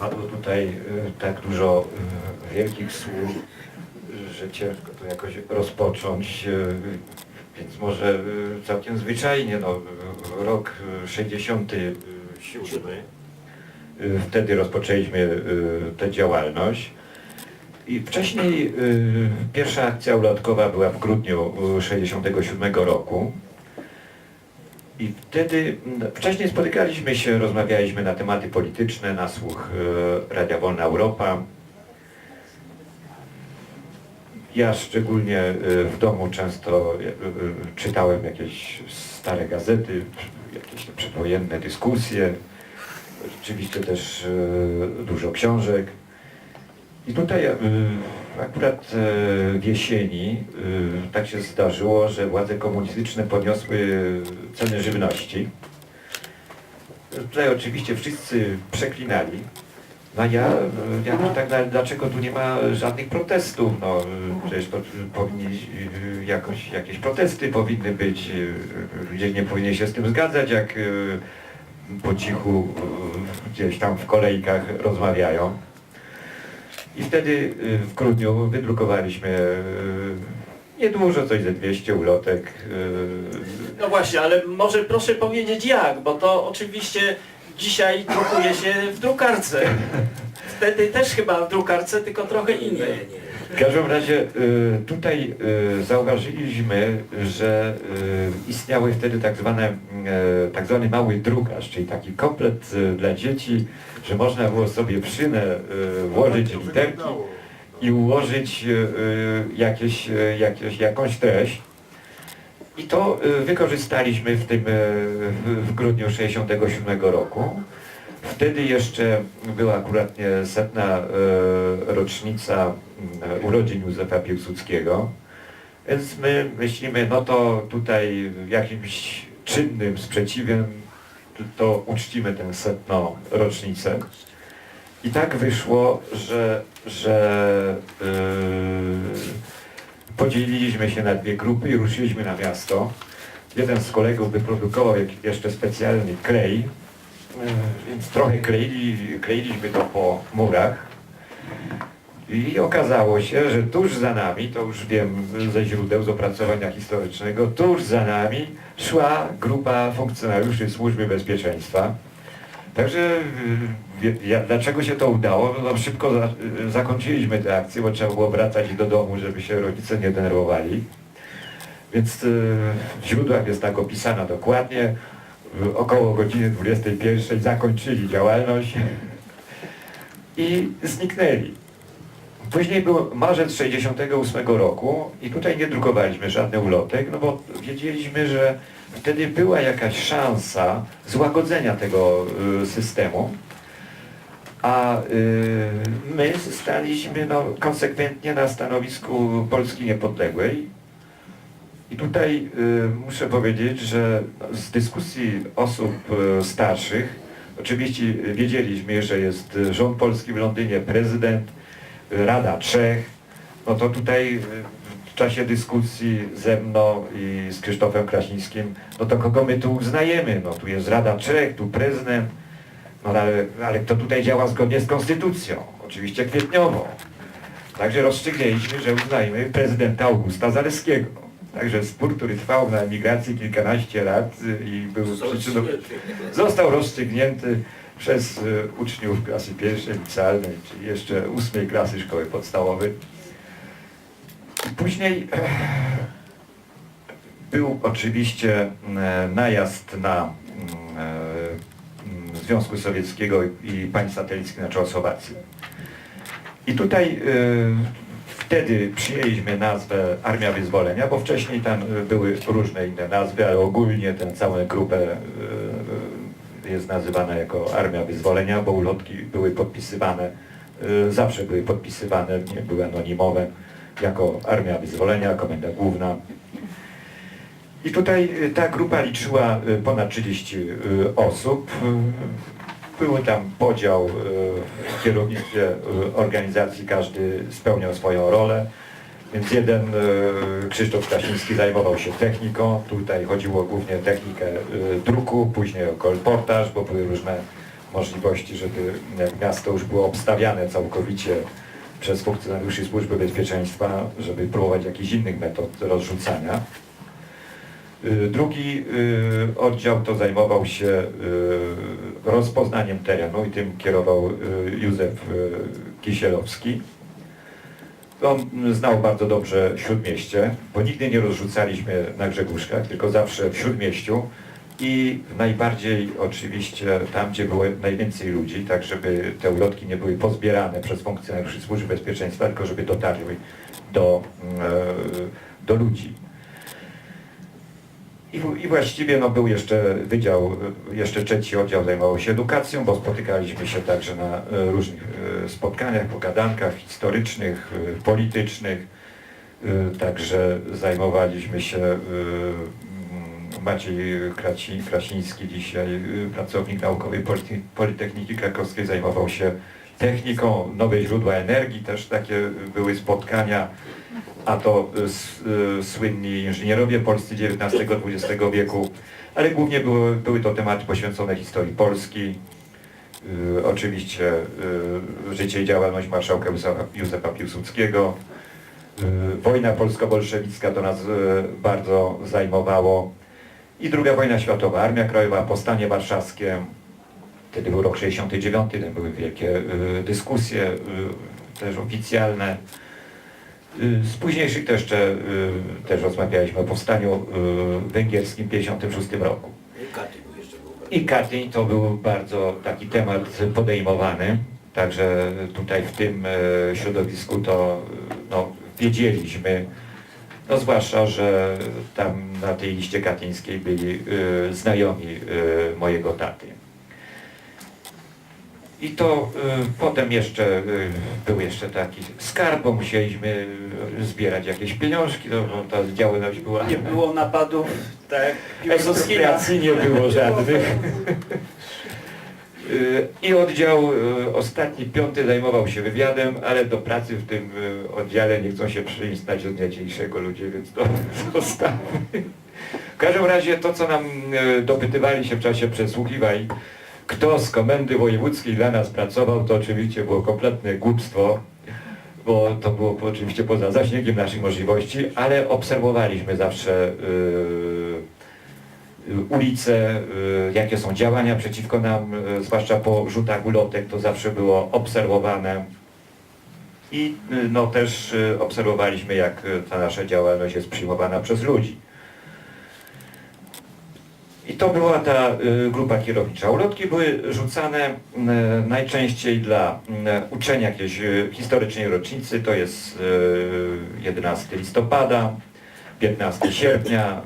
Padło tutaj y, tak dużo y, wielkich słów, że ciężko to jakoś rozpocząć, y, więc może całkiem zwyczajnie, no, rok y, 67, y, wtedy rozpoczęliśmy tę działalność. I wcześniej pierwsza akcja ulotkowa była w grudniu y, 67 roku. I wtedy, wcześniej spotykaliśmy się, rozmawialiśmy na tematy polityczne, na słuch y, Radia Wolna Europa. Ja szczególnie y, w domu często y, czytałem jakieś stare gazety, jakieś przedwojenne dyskusje, rzeczywiście też dużo książek. I tutaj akurat y, w jesieni y, tak się zdarzyło, że władze komunistyczne podniosły ceny żywności. Tutaj oczywiście wszyscy przeklinali. No ja, ja tak, dlaczego tu nie ma żadnych protestów? No przecież to powinni jakoś, jakieś protesty powinny być. Ludzie nie powinni się z tym zgadzać, jak y, po cichu gdzieś tam w kolejkach rozmawiają. I wtedy y, w grudniu wydrukowaliśmy y, niedużo, coś ze 200 ulotek. y, No właśnie, ale może proszę powiedzieć jak, bo to oczywiście dzisiaj drukuje się w drukarce. Wtedy też chyba w drukarce, tylko trochę innej. W każdym razie y, tutaj y, zauważyliśmy, że y, istniały wtedy tak, zwane, tak zwany mały drukarz, czyli taki komplet dla dzieci, że można było sobie w szynę włożyć literki i ułożyć jakieś, jakieś, jakąś treść. I to wykorzystaliśmy w tym w, grudniu 67 roku. Wtedy jeszcze była akurat setna rocznica urodzin Józefa Piłsudskiego. Więc my myślimy, no to tutaj jakimś czynnym sprzeciwem to- uczcimy tę setną rocznicę. I tak wyszło, że, że yy, podzieliliśmy się na dwie grupy i ruszyliśmy na miasto. Jeden z kolegów wyprodukował jeszcze specjalny klej, yy, więc trochę kleili, kleiliśmy to po murach. I okazało się, że tuż za nami, to już wiem ze źródeł, z opracowania historycznego, tuż za nami szła grupa funkcjonariuszy Służby Bezpieczeństwa. Także y, wie- ja, dlaczego się to udało? No szybko za, y, zakończyliśmy tę akcję, bo trzeba było wracać do domu, żeby się rodzice nie denerwowali. Więc y, w źródłach jest tak opisana dokładnie. Y, Około godziny 21 zakończyli działalność i zniknęli. Później był marzec 68 roku i tutaj nie drukowaliśmy żadnych ulotek, no bo wiedzieliśmy, że wtedy była jakaś szansa złagodzenia tego y, systemu, a y, my staliśmy no, konsekwentnie na stanowisku Polski Niepodległej. I tutaj y, muszę powiedzieć, że z dyskusji osób starszych, oczywiście wiedzieliśmy, że jest rząd polski w Londynie, prezydent, Rada Trzech, no to tutaj y, w czasie dyskusji ze mną i z Krzysztofem Krasińskim, no to kogo my tu uznajemy? No tu jest Rada Trzech, tu prezydent, no ale, ale kto tutaj działa zgodnie z konstytucją? Oczywiście kwietniowo. Także rozstrzygnęliśmy, że uznajmy prezydenta Augusta Zaleskiego. Także spór, który trwał na emigracji kilkanaście lat y, i był przyczyną, został rozstrzygnięty przez y, uczniów klasy pierwszej licealnej, czyli jeszcze ósmej klasy szkoły podstawowej. Później e, był oczywiście e, najazd na mm, e, mm, Związku Sowieckiego i państw satelickich na Czechosłowacji. I tutaj wtedy przyjęliśmy nazwę Armia Wyzwolenia, bo wcześniej tam były różne inne nazwy, ale ogólnie tę całą grupę jest nazywana jako Armia Wyzwolenia, bo ulotki były podpisywane, e, zawsze były podpisywane, nie były anonimowe, jako Armia Wyzwolenia, Komenda Główna. I tutaj e, ta grupa liczyła e, ponad 30 e, osób. Był tam podział w kierownictwie organizacji, każdy spełniał swoją rolę. Więc jeden, e, Krzysztof Krasiński zajmował się techniką, tutaj chodziło głównie o technikę e, druku, później o kolportaż, bo były różne możliwości, żeby jak miasto już było obstawiane całkowicie przez funkcjonariuszy Służby Bezpieczeństwa, żeby próbować jakichś innych metod rozrzucania. Drugi oddział to zajmował się rozpoznaniem terenu i tym kierował Józef Kisielowski. On znał bardzo dobrze Śródmieście, bo nigdy nie rozrzucaliśmy na Grzegórzkach, tylko zawsze w Śródmieściu i najbardziej oczywiście tam, gdzie było najwięcej ludzi, tak żeby te ulotki nie były pozbierane przez funkcjonariuszy Służby Bezpieczeństwa, tylko żeby dotarły do, e, do ludzi. I, I właściwie no, był jeszcze wydział, jeszcze trzeci oddział zajmował się edukacją, bo spotykaliśmy się także na e, różnych e, spotkaniach, pogadankach historycznych, e, politycznych. Także zajmowaliśmy się, mm, Maciej Kraci, Krasiński dzisiaj, pracownik naukowy Polite- Politechniki Krakowskiej, zajmował się techniką, nowe źródła energii, też takie były spotkania a to y, y, słynni inżynierowie polscy XIX-XX wieku, ale głównie były, były to tematy poświęcone historii Polski, y, oczywiście y, życie i działalność marszałka Józefa Piłsudskiego, y, wojna polsko-bolszewicka to nas y, bardzo zajmowało. I druga wojna światowa, Armia Krajowa, Powstanie Warszawskie, wtedy był rok 69, tam były wielkie y, dyskusje, y, też oficjalne. Y, Z późniejszych też, jeszcze, też rozmawialiśmy o powstaniu węgierskim w 1956 roku. I Katyń to był bardzo taki temat podejmowany, także tutaj w tym środowisku to no, wiedzieliśmy, no zwłaszcza, że tam na tej liście katyńskiej byli znajomi mojego taty. I to y, potem jeszcze y, był jeszcze taki skarb, bo musieliśmy y, zbierać jakieś pieniążki, no, bo ta działalność była... Nie było napadów, tak nie było żadnych. Y, I oddział y, ostatni, piąty zajmował się wywiadem, ale do pracy w tym y, oddziale nie chcą się przyznać od dnia dzisiejszego ludzie, więc to zostawmy. W każdym razie to, co nam y, dopytywali się w czasie przesłuchiwań, kto z komendy wojewódzkiej dla nas pracował, to oczywiście było kompletne głupstwo, bo to było oczywiście poza zasięgiem naszych możliwości, ale obserwowaliśmy zawsze yy, ulice, yy, jakie są działania przeciwko nam, yy, zwłaszcza po rzutach ulotek, to zawsze było obserwowane. I yy, no, też obserwowaliśmy, jak ta nasza działalność jest przyjmowana przez ludzi. I to była ta y, grupa kierownicza. Ulotki były rzucane y, najczęściej dla y, uczenia jakiejś historycznej rocznicy, to jest y, 11 listopada, 15 sierpnia,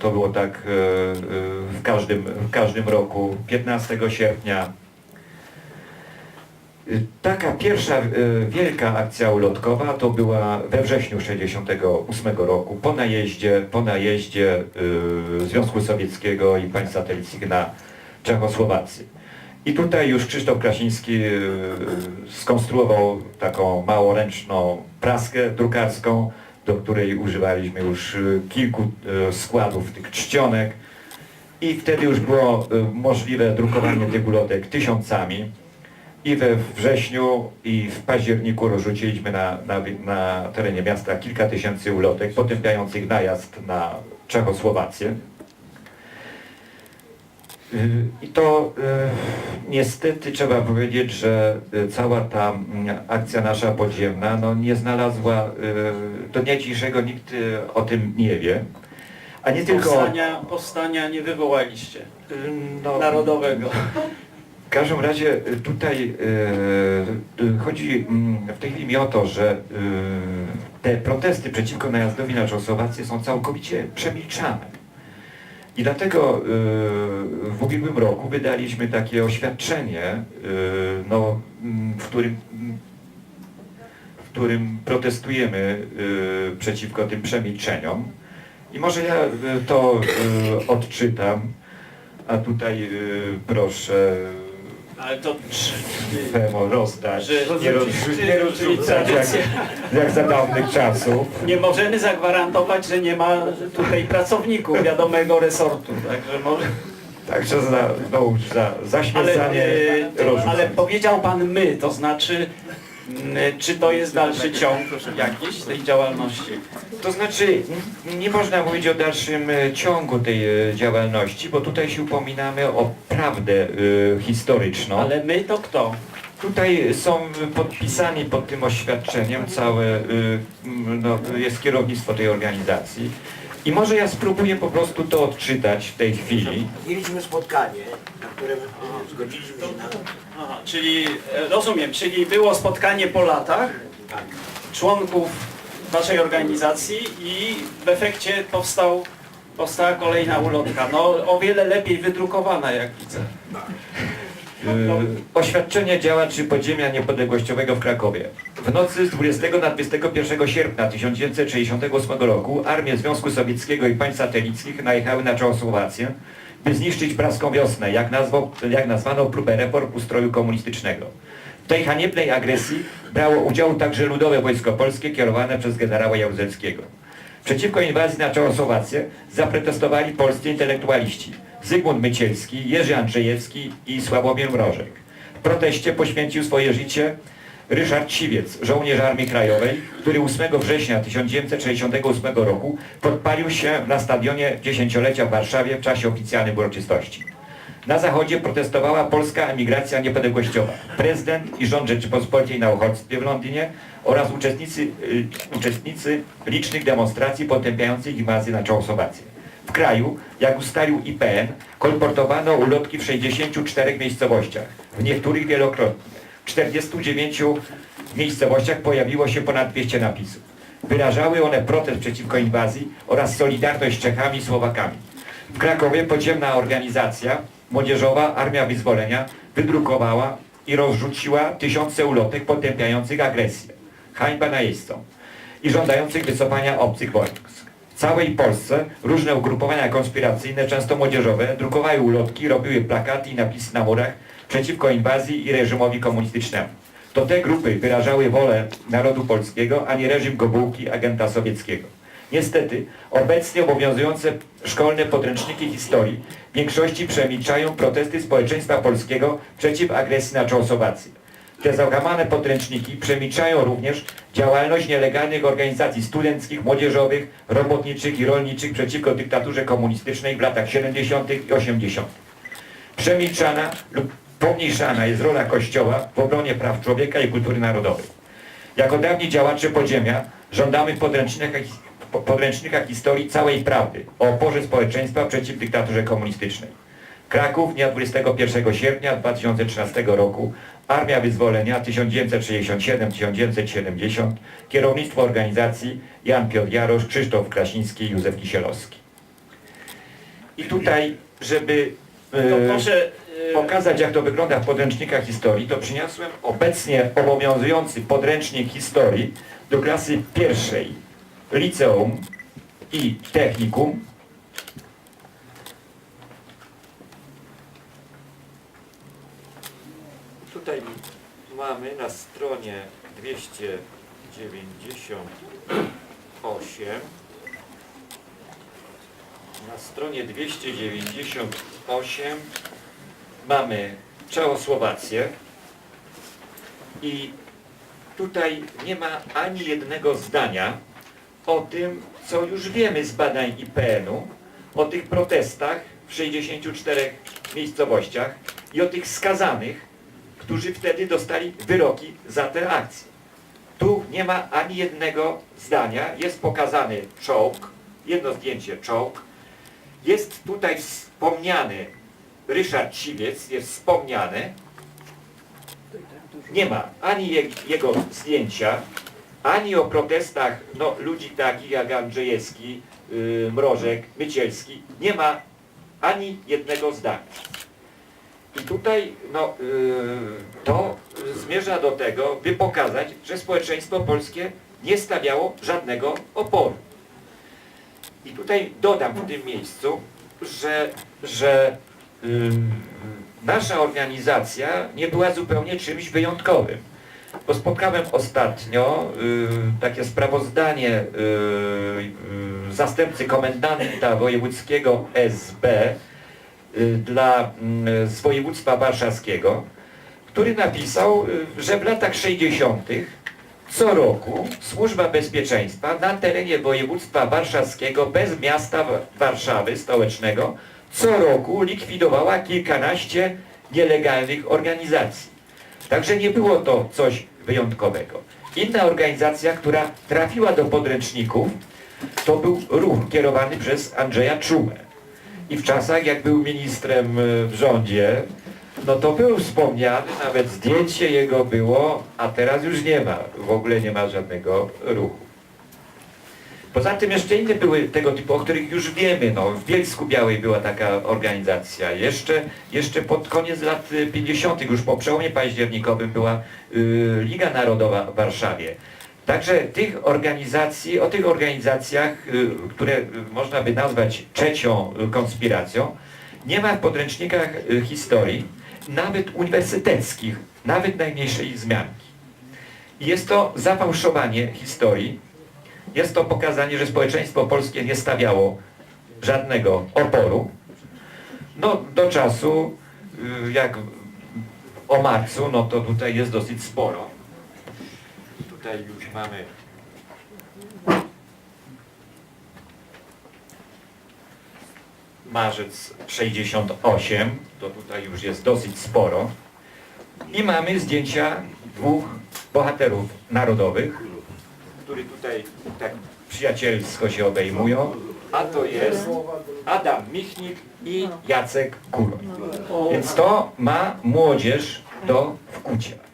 to było tak w, każdym, w każdym roku, 15 sierpnia. Taka pierwsza y, wielka akcja ulotkowa to była we wrześniu 68 roku po najeździe, po najeździe y, Związku Sowieckiego i państw satelickich na Czechosłowację. I tutaj już Krzysztof Krasiński y, skonstruował taką małoręczną praskę drukarską, do której używaliśmy już kilku składów tych czcionek i wtedy już było możliwe drukowanie tych ulotek tysiącami. I we wrześniu i w październiku rozrzuciliśmy na, na, na terenie miasta kilka tysięcy ulotek potępiających najazd na Czechosłowację. Y, I to y, niestety trzeba powiedzieć, że y, cała ta akcja nasza podziemna no, nie znalazła, do dnia dzisiejszego nikt o tym nie wie. A nie tylko... Powstania, powstania nie wywołaliście. no, Narodowego. w każdym razie y, tutaj y, y, chodzi mm, w tej chwili mi o to, że te protesty przeciwko najazdowi na Czechosłowację są całkowicie przemilczane. I dlatego w ubiegłym roku wydaliśmy takie oświadczenie, no, mm, w którym w którym protestujemy przeciwko tym przemilczeniom. I może ja to odczytam, a tutaj proszę Ale to Femo rozdać, Że nie, roz, nie rozrzucać jak, jak za dawnych czasów. nie możemy zagwarantować, że nie ma tutaj pracowników wiadomego resortu, także może... Także za, no, za Ale, zaśmiecanie e, ale powiedział pan my, to znaczy, czy to jest dalszy ciąg jakiś tej działalności? To znaczy, nie można mówić o dalszym e, ciągu tej e, działalności, bo tutaj się upominamy o prawdę historyczną. Ale my to kto? Tutaj są podpisani pod tym oświadczeniem całe, y, no, jest kierownictwo tej organizacji. I może ja spróbuję po prostu to odczytać w tej chwili. Mieliśmy spotkanie, na którym zgodziliśmy się na... Aha, czyli e, rozumiem, czyli było spotkanie po latach Tak. członków waszej organizacji i w efekcie powstał, powstała kolejna ulotka. No o wiele lepiej wydrukowana jak widzę. Y, Oświadczenie działaczy podziemia niepodległościowego w Krakowie. W nocy z 20 na 21 sierpnia 1968 roku armie Związku Sowieckiego i państw satelickich najechały na Czechosłowację, by zniszczyć praską wiosnę, jak, nazwał, jak nazwano próbę reform ustroju komunistycznego. W tej haniebnej agresji brało udział także Ludowe Wojsko Polskie kierowane przez generała Jaruzelskiego. Przeciwko inwazji na Czechosłowację zaprotestowali polscy intelektualiści Zygmunt Mycielski, Jerzy Andrzejewski i Sławomir Mrożek. W proteście poświęcił swoje życie Ryszard Siwiec, żołnierz Armii Krajowej, który 8 września 1968 roku podpalił się na stadionie dziesięciolecia w Warszawie w czasie oficjalnych uroczystości. Na zachodzie protestowała polska emigracja niepodległościowa. Prezydent i rząd Rzeczypospolitej na uchodźstwie w Londynie oraz uczestnicy, y, uczestnicy licznych demonstracji potępiających inwazję na Czechosłowację. Kraju, jak ustalił IPN, kolportowano ulotki w 64 miejscowościach, w niektórych wielokrotnie. W 49 miejscowościach pojawiło się ponad 200 napisów. Wyrażały one protest przeciwko inwazji oraz solidarność z Czechami i Słowakami. W Krakowie podziemna organizacja młodzieżowa Armia Wyzwolenia wydrukowała i rozrzuciła tysiące ulotek potępiających agresję, hańba najeźdźcom i żądających wycofania obcych wojsk. Całej Polsce różne ugrupowania konspiracyjne, często młodzieżowe, drukowały ulotki, robiły plakaty i napisy na murach przeciwko inwazji i reżimowi komunistycznemu. To te grupy wyrażały wolę narodu polskiego, a nie reżim Gobułki, agenta sowieckiego. Niestety, obecnie obowiązujące szkolne podręczniki historii w większości przemilczają protesty społeczeństwa polskiego przeciw agresji na Czechosłowację. Te załamane podręczniki przemilczają również działalność nielegalnych organizacji studenckich, młodzieżowych, robotniczych i rolniczych przeciwko dyktaturze komunistycznej w latach 70. i 80. Przemilczana lub pomniejszana jest rola Kościoła w obronie praw człowieka i kultury narodowej. Jako dawni działacze podziemia żądamy w podręcznikach, podręcznikach historii całej prawdy o oporze społeczeństwa przeciw dyktaturze komunistycznej. Kraków dnia 21 sierpnia 2013 roku, Armia Wyzwolenia 1967-1970, kierownictwo organizacji Jan Piotr Jarosz, Krzysztof Krasiński i Józef Kisielowski. I tutaj, żeby To e, proszę, e, pokazać jak to wygląda w podręcznikach historii, to przyniosłem obecnie obowiązujący podręcznik historii do klasy pierwszej liceum i technikum. Tutaj mamy na stronie 298 na stronie 298 mamy Czechosłowację i tutaj nie ma ani jednego zdania o tym, co już wiemy z badań IPN-u, o tych protestach w 64 miejscowościach i o tych skazanych, którzy wtedy dostali wyroki za te akcje. Tu nie ma ani jednego zdania, jest pokazany czołg, jedno zdjęcie czołg, jest tutaj wspomniany Ryszard Siwiec, jest wspomniany. Nie ma ani je, jego zdjęcia, ani o protestach no, ludzi takich jak Andrzejewski, yy, Mrożek, Mycielski. Nie ma ani jednego zdania. I tutaj no, yy, to zmierza do tego, by pokazać, że społeczeństwo polskie nie stawiało żadnego oporu. I tutaj dodam w tym miejscu, że, że nasza organizacja nie była zupełnie czymś wyjątkowym. Bo spotkałem ostatnio y, takie sprawozdanie y, y, zastępcy komendanta wojewódzkiego SB y, dla mm, z województwa warszawskiego, który napisał, y, że w latach 60. co roku Służba Bezpieczeństwa na terenie województwa warszawskiego bez miasta Wa- Warszawy stołecznego co roku likwidowała kilkanaście nielegalnych organizacji. Także nie było to coś wyjątkowego. Inna organizacja, która trafiła do podręczników, to był ruch kierowany przez Andrzeja Czumę. I w czasach, jak był ministrem y, w rządzie, no to był wspomniany, nawet zdjęcie jego było, a teraz już nie ma, w ogóle nie ma żadnego ruchu. Poza tym jeszcze inne były tego typu, o których już wiemy. No, w Bielsku Białej była taka organizacja. Jeszcze, jeszcze pod koniec lat y, 50., już po przełomie październikowym była y, Liga Narodowa w Warszawie. Także tych organizacji, o tych organizacjach, y, które można by nazwać trzecią konspiracją, nie ma w podręcznikach y, historii, nawet uniwersyteckich, nawet najmniejszej wzmianki. Jest to zafałszowanie historii, jest to pokazanie, że społeczeństwo polskie nie stawiało żadnego oporu. No do czasu, y, jak o marcu, no to tutaj jest dosyć sporo. Tutaj już mamy marzec 68, to tutaj już jest dosyć sporo. I mamy zdjęcia dwóch bohaterów narodowych, którzy tutaj tak przyjacielsko się obejmują, a to jest Adam Michnik i Jacek Kuroń. Więc to ma młodzież do wkucia.